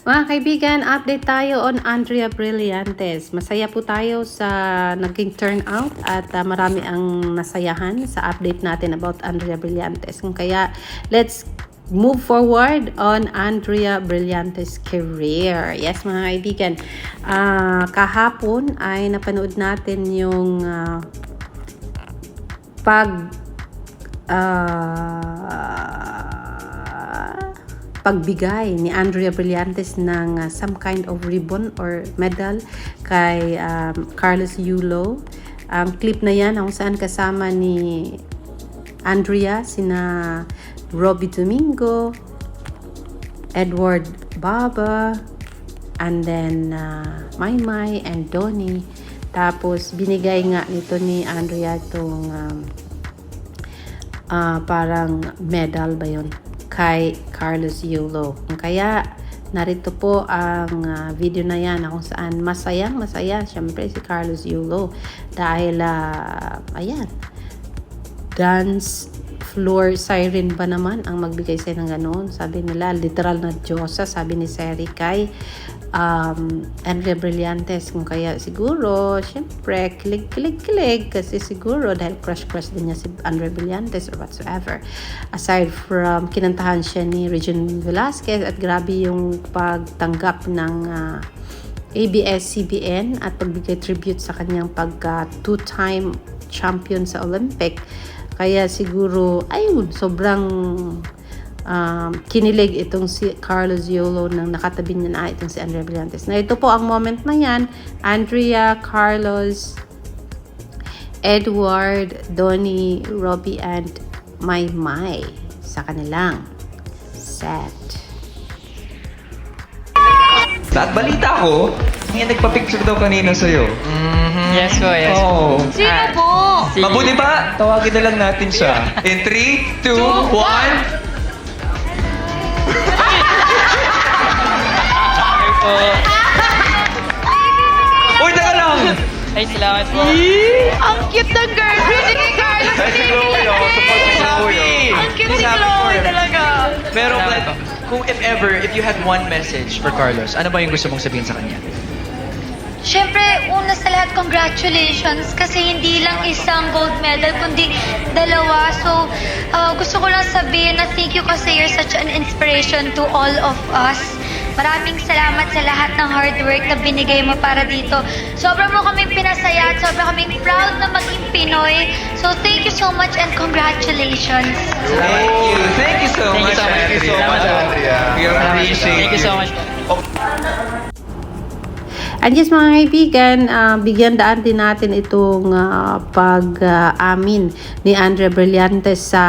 Mga kaibigan, update tayo on Andrea Brillantes. Masaya po tayo sa naging turnout at ah, marami ang nasayahan sa update natin about Andrea Brillantes. Kaya, let's move forward on Andrea Brillantes' career. Yes, mga kaibigan. ah, kahapon ay napanood natin yung ah, pag ah, pagbigay ni Andrea Brillantes ng uh, some kind of ribbon or medal kay um, Carlos Yulo. Ang clip na yan kung saan kasama ni Andrea, sina Robbie Domingo, Edward Baba, and then uh, Maymay and Donnie. Tapos binigay nga nito ni Andrea itong um, ah, parang medal ba yun kay Carlos Yulo. Kaya narito po ang ah, video na yan kung saan masayang masaya syempre si Carlos Yulo dahil ah, ayan dance floor siren ba naman ang magbigay sa'yo ng ganoon sabi nila literal na Diyosa sabi ni Seri kay um, Andre Brillantes kung kaya siguro syempre kilig kilig kilig. Kasi siguro dahil crush crush din niya si Andre Brillantes or whatsoever. Aside from kinantahan siya ni Regine Velasquez at grabe yung pagtanggap ng ah, ABS-CBN at pagbigay tribute sa kanyang pagka two-time champion sa Olympic. Kaya siguro, ayun, sobrang um, kinilig itong si Carlos Yolo nang nakatabi niya na itong si Andrea Brillantes. Na ito po ang moment na yan, Andrea, Carlos, Edward, Donnie, Robbie, and Mai sa kanilang set. At balita ko, may nagpa-picture daw kanina sa'yo. Yes po, yes po. Oo. Sino po? Sige. Mabuti ba? Tawagin na lang natin siya. In 3, 2, 1. Okay po. Uy, teka lang! Ay, salamat po. Ang cute ng girlfriend ni Carlos. Si Chloe, oh. Support si Chloe, oh. Ang cute ni Sabi ko Chloe eh. talaga. Pero Salamat like, po. Kung if ever, if you had one message for Carlos, ano ba yung gusto mong sabihin sa kanya? Siyempre, una sa lahat, congratulations. Kasi hindi lang isang gold medal, kundi dalawa. So, uh, gusto ko lang sabihin na thank you kasi you're such an inspiration to all of us. Maraming salamat sa lahat ng hard work na binigay mo para dito. Sobrang mo kaming pinasaya at sobrang kaming proud na maging Pinoy. So, thank you so much and congratulations. Thank you. Thank you so Thank you much, so much. Thank you so much. Appreciate Thank you so much po. And yes mga kaibigan, ah, bigyan daan din natin itong ah, pag-amin ni Andrea Brillantes sa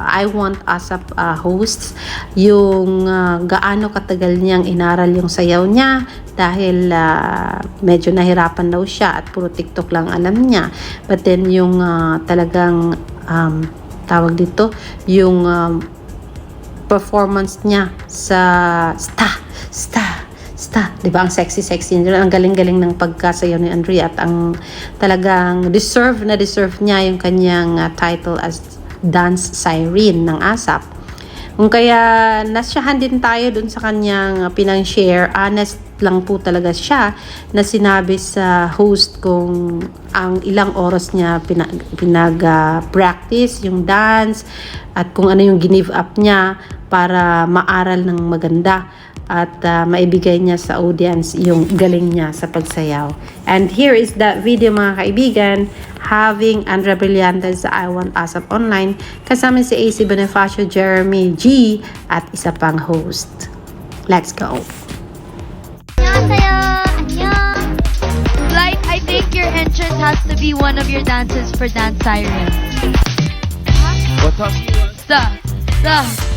I Want Us Up ah, hosts. Yung ah, gaano katagal niyang inaral yung sayaw niya dahil ah, medyo nahirapan daw siya at puro TikTok lang alam niya. But then yung ah, talagang um, tawag dito, yung um, performance niya sa sta sta sta. Di ba? Ang sexy sexy. Niya ang galing-galing ng pagkasayaw ni Andrea at ang talagang deserve na deserve niya yung kanyang uh, title as dance siren ng ASAP kung kaya nasyahan din tayo dun sa kanyang uh, pinang-share honest lang po talaga siya na sinabi sa host kung ang ilang oras niya pinag, pinag uh, practice yung dance at kung ano yung give up niya para maaral ng maganda at uh, maibigay niya sa audience yung galing niya sa pagsayaw. And here is that video mga kaibigan having Andrea Brillantes sa I Want Asap Online kasama si AC Bonifacio, Jeremy G at isa pang host. Let's go! Like, I think your entrance has to be one of your dances for Dance Siren. What's up? The, the,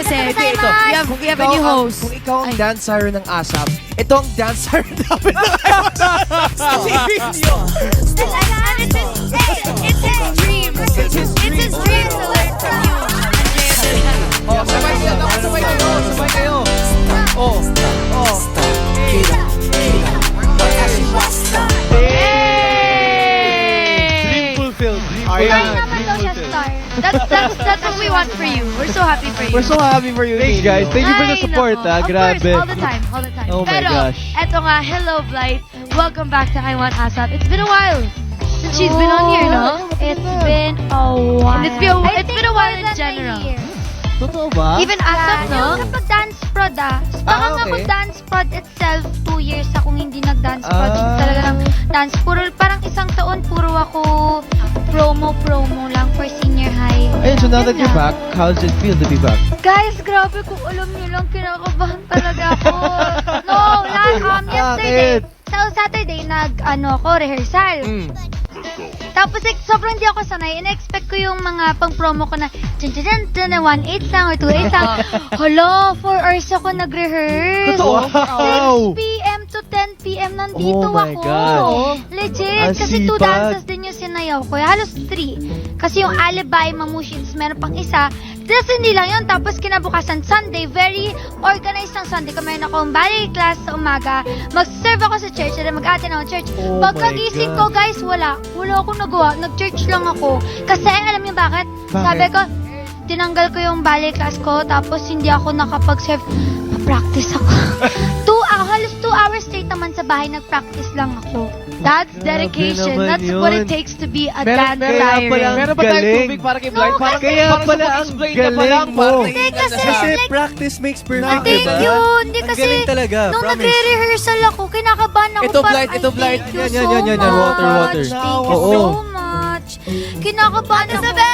kasi. Ito, ito. We have, we have a new host. Kung ikaw ang Ay. dancer ng ASAP, ito ang dancer namin ng It's his dream. It's his dream, so let's. Oh, sabay kayo. Dapat sabay kayo. Sabay kayo. Oh, oh. Dream fulfilled. Dream fulfilled. Ayan. That's, that's, that's what we want for you. We're so happy for you. We're so happy for you. Thanks, guys. Thank you for the Ay, support, nako. ah. Of Grabe. course, all the time, all the time. Oh my Pero, gosh. eto nga, hello, Blight. Welcome back to I Want ASAP. It's been a while since she's been on here, no? It's been a while. It's been a, I it's think been a while more in than general. year. Totoo ba? Even ASAP, no? Yung kapag dance prod ah. Parang Ah, ako okay. dance prod itself, two years akong hindi nag-dance prod. Ah. Talaga lang dance. Puro, parang isang taon, puro ako promo-promo now that you're back, how does it feel to be back? Guys, grabe kung alam niyo lang, kinakabahan talaga ako. no, last, um, yesterday, Bakit? sa Saturday, nag, ano ako, rehearsal. Mm. Tapos like, sobrang di ako sanay. In-expect ko yung mga pang-promo ko na dyan dyan dyan na 1.8 lang or 2.8 lang. Hala, 4 hours ako nag-rehearse. Wow! 6 p.m. to 10 p.m. nandito Oh my ako. God. Legit. Ang kasi two sipag. dances din yung sinayaw ko. Halos three. Kasi yung alibi, mamushins, meron pang isa. Tapos hindi lang yun. Tapos kinabukasan Sunday, very organized ng Sunday. Kung meron akong ballet class sa umaga, mag-serve ako sa church, then mag-attend ako sa church. Oh my Pagkagising God. ko, guys, wala. Wala akong nagawa. Nag-church lang ako. Kasi alam niyo bakit? Bakit? Sabi ko, tinanggal ko yung ballet class ko, tapos hindi ako nakapag-serve. Pa-practice ako. bahay, nag-practice lang ako. That's Grabe dedication. naman That's what yun. it takes to be a Meron- dance kaya diary. pala ang Meron pa tayong galing. tubig para kay No, Blind? Para, kasi- Kaya para pala sa ang explain ka pa lang. galing mo. Parang Hindi, kasi, Kasi like, practice makes perfect, Thank diba? you. Hindi Ang kasi, galing talaga, nung promise. nagre-rehearsal ako, kinakabahan ako. Ito, parang, Blight, ito, "Ay, Blight." Thank you Yan, so yan, yan, yan. Water, much. water. Thank you Oo. so much. Kinakabahan ako. Isabel!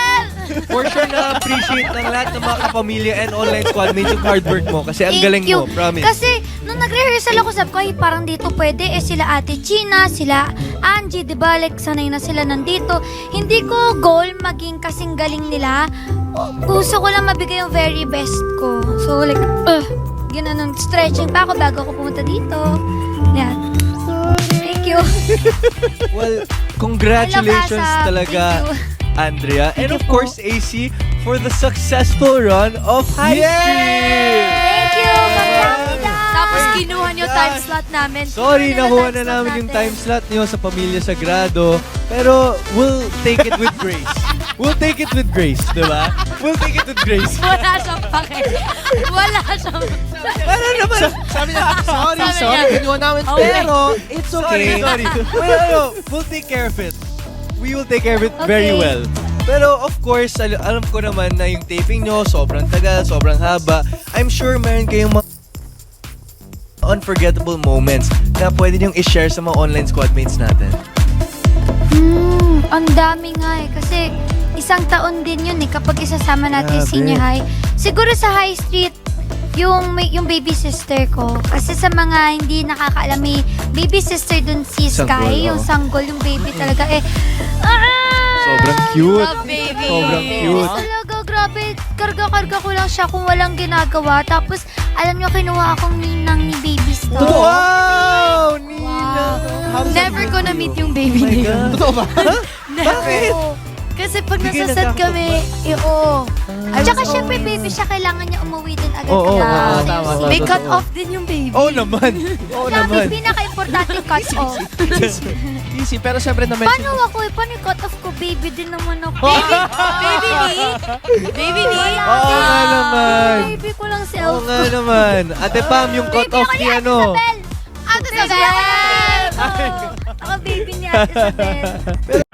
For sure na appreciate ng lahat ng mga kapamilya and online squad mates yung hard work mo. Kasi ang Thank galing you. mo, promise. Kasi, nung nagre-rehearsal ako, sabi ko, ay, parang dito pwede. Eh, sila Ate China, sila Angie, di ba? Like, sanay na sila nandito. Hindi ko goal maging kasing galing nila. Gusto ko lang mabigay yung very best ko. So, like, uh, ganun, stretching pa ako bago ako pumunta dito. Yan. Thank you. Well, congratulations Asa. talaga, Thank you. Andrea. And of course, AC, for the successful run of High Street! Thank you. Kamsahamnida. Tapos kinuha nyo time slot namin. Sorry, na nakuha time na slot namin yung natin? time slot nyo sa Pamilya Sagrado. Pero we'll take it with grace. We'll take it with grace, di ba? We'll take it with grace. Wala siyang pake. Wala siyang... Ano naman? Sabi niya, sorry, Sabi sorry, kinuha namin. Okay. Pero, it's okay. Sorry, sorry. well, ano, we'll take care of it. We will take care of it very Okay. well. Pero of course, al- alam ko naman na yung taping nyo, sobrang tagal, sobrang haba. I'm sure meron kayong mga unforgettable moments na pwede niyong i-share sa mga online squad mates natin. Hmm, ang dami nga eh. Kasi isang taon din yun eh kapag isasama natin Grabe. senior high. Siguro sa high street, yung, yung baby sister ko. Kasi sa mga hindi nakakaalam, may baby sister dun si Sanggol, Sky. Yung oo. sanggol, yung baby talaga eh. Ah! Sobrang cute. Love baby. Sobrang cute. Talaga, grabe. Karga-karga ko lang siya kung walang ginagawa. Tapos, alam nyo, kinuha akong ninang ni baby star. Wow! Nina! How does that Never feel ko for na meet you? yung baby Oh my niya. God. Totoo ba? Bakit? Kasi pag Hindi kayo nasa set nagkakaroon kami, eh, oo. I Tsaka was syempre, always- baby siya, kailangan niya umuwi din agad. Oo, oo, Kaya, oo, tama, tama. May cut off din yung baby. Oo naman. Oo Grabe, naman. pinaka-importante cut off. Easy, pero syempre naman. Paano ako eh? Paano yung cut off ko? Baby din naman ako. Baby, baby ni? Baby ni? Oo nga naman. Baby ko lang Oo self. nga naman. Ate Pam, yung cut off ni ano. Ate Isabel! Ate Isabel! Oo. Ako baby ni Ate Isabel.